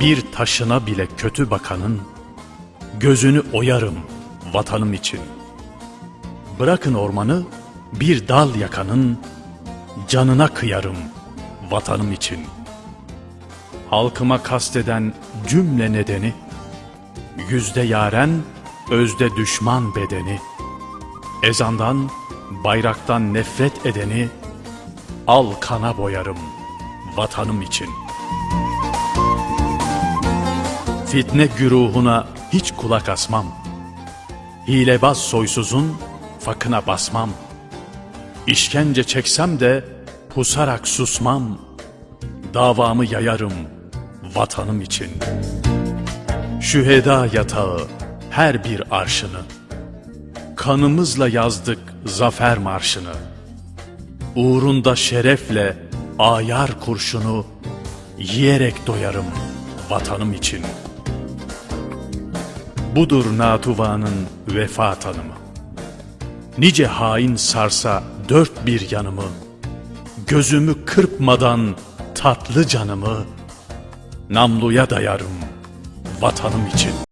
Bir taşına bile kötü bakanın gözünü oyarım vatanım için. Bırakın ormanı bir dal yakanın canına kıyarım vatanım için. Halkıma kasteden cümle nedeni yüzde yaren, özde düşman bedeni. Ezandan, bayraktan nefret edeni al kana boyarım vatanım için. Fitne güruhuna hiç kulak asmam. Hilebaz soysuzun fakına basmam. İşkence çeksem de pusarak susmam. Davamı yayarım vatanım için. Şüheda yatağı her bir arşını. Kanımızla yazdık zafer marşını. Uğrunda şerefle ayar kurşunu yiyerek doyarım vatanım için. Budur Natuvan'ın vefa tanımı. Nice hain sarsa dört bir yanımı, gözümü kırpmadan tatlı canımı, namluya dayarım vatanım için.